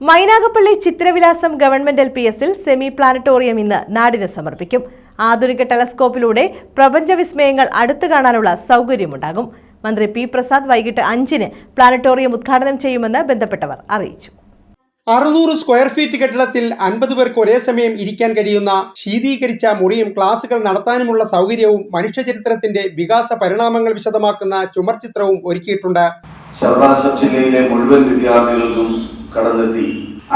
Mynagappally Chithravilasam government L P എസിൽ semi planetarium ഇന്ന് നാടിന് സമർപ്പിക്കും. ആധുനിക ടെലസ്കോപ്പിലൂടെ പ്രപഞ്ച വിസ്മയങ്ങൾ അടുത്തു കാണാനുള്ള സൗകര്യമുണ്ടാകും. മന്ത്രി പി പ്രസാദ് വൈകിട്ട് അഞ്ചിന് പ്ലാനറ്റോറിയം ഉദ്ഘാടനം ചെയ്യുമെന്ന് ബന്ധപ്പെട്ടവർ അറിയിച്ചു. അറുന്നൂറ് സ്ക്വയർ ഫീറ്റ് കെട്ടിടത്തിൽ അൻപത് പേർക്ക് ഒരേ സമയം ഇരിക്കാൻ കഴിയുന്ന ശീതീകരിച്ച മുറിയും ക്ലാസുകൾ നടത്താനുമുള്ള സൗകര്യവും മനുഷ്യചരിത്രത്തിന്റെ വികാസ പരിണാമങ്ങൾ വിശദമാക്കുന്ന ചുമർചിത്രവും ഒരുക്കിയിട്ടുണ്ട്. ശർവാസം ജില്ലയിലെ മുഴുവൻ വിദ്യാർത്ഥികൾക്കും കടന്നെത്തി.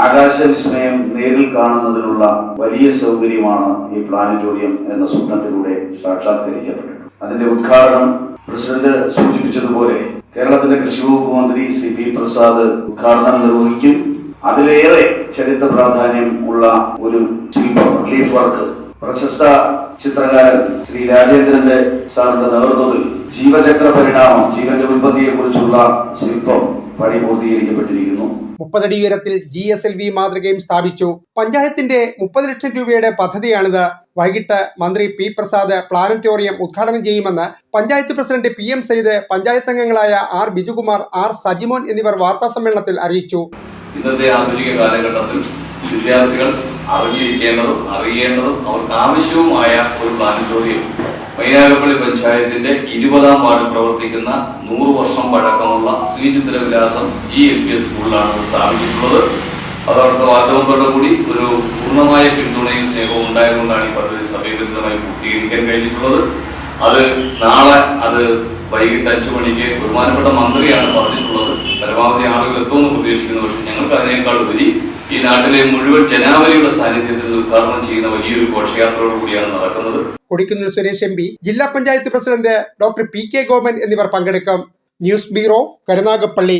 ആകാശ വിസ്മയം നേരിൽ കാണുന്നതിനുള്ള വലിയ സൗകര്യമാണ് ഈ പ്ലാനറ്റോറിയം എന്ന സ്വപ്നത്തിലൂടെ സാക്ഷാത്കരിക്കപ്പെട്ടത്. അതിന്റെ ഉദ്ഘാടനം പ്രസിഡന്റ് സൂചിപ്പിച്ചതുപോലെ കേരളത്തിന്റെ കൃഷി വകുപ്പ് മന്ത്രി സി പി പ്രസാദ് ഉദ്ഘാടനം നിർവഹിക്കും. അതിലേറെ ചരിത്ര പ്രാധാന്യം ഉള്ള ഒരു ശില്പം റിലീഫ് വർക്ക്. പ്രശസ്ത ചിത്രകാരൻ ശ്രീ രാജേന്ദ്രന്റെ സാറിന്റെ നേതൃത്വത്തിൽ ജീവചക്ര പരിണാമം ജീവന്റെ ഉൽപ്പത്തിയെ കുറിച്ചുള്ള ശില്പം പണി പൂർത്തീകരിക്കപ്പെട്ടിരിക്കുന്നു മുപ്പതടി ഉയരത്തിൽ ജി എസ് എൽ വി മാതൃകയും സ്ഥാപിച്ചു. പഞ്ചായത്തിന്റെ മുപ്പത് ലക്ഷം രൂപയുടെ പദ്ധതിയാണിത്. വൈകിട്ട് മന്ത്രി പി പ്രസാദ് പ്ലാനറ്റോറിയം ഉദ്ഘാടനം ചെയ്യുമെന്ന് panchayat president P M Sayyid panchayat അംഗങ്ങളായ ആർ ബിജുകുമാർ ആർ സജിമോൻ എന്നിവർ വാർത്താ സമ്മേളനത്തിൽ അറിയിച്ചു. ഇന്നത്തെ ആധുനിക കാലഘട്ടത്തിൽ വിദ്യാർത്ഥികൾ അറിഞ്ഞിരിക്കേണ്ടതും അറിയേണ്ടതും അവർക്ക് ആവശ്യവുമായ ഒരു പ്ലാനറ്റോറിയം മൈനാഗപ്പള്ളി പഞ്ചായത്തിന്റെ ഇരുപതാം വാർഡിൽ പ്രവർത്തിക്കുന്ന നൂറ് വർഷം പഴക്കമുള്ള Sreechithravilasam G L P S സ്കൂളിലാണ് സ്ഥാപിച്ചിട്ടുള്ളത്. അതോടൊപ്പം വാർത്തവത്തോടു കൂടി ഒരു പൂർണമായ പിന്തുണയും സ്നേഹവും ഉണ്ടായതുകൊണ്ടാണ് ഈ പദ്ധതി സമയബന്ധിതമായി പൂർത്തീകരിക്കാൻ കഴിഞ്ഞിട്ടുള്ളത്. അത് നാളെ അത് വൈകിട്ട് അഞ്ചു മണിക്ക് ബഹുമാനപ്പെട്ട മന്ത്രിയാണ് പറഞ്ഞിട്ടുള്ളത്. പരമാവധി ആളുകൾ എത്തുമെന്ന് പ്രതീക്ഷിക്കുന്നു. പക്ഷെ ഞങ്ങൾക്ക് അതിനേക്കാൾ ഉപരി ഈ നാട്ടിലെ മുഴുവൻ ജനാവലിയുടെ സാന്നിധ്യത്തിൽ ഉദ്ഘാടനം ചെയ്യുന്ന വലിയൊരു ഘോഷയാത്രയോട് കൂടിയാണ് നടക്കുന്നത്. കൊടിക്കുന്നിൽ സുരേഷ് എം പി ജില്ലാ panchayat president doctor P K Goman എന്നിവർ പങ്കെടുക്കും. News bureau Karunagappally.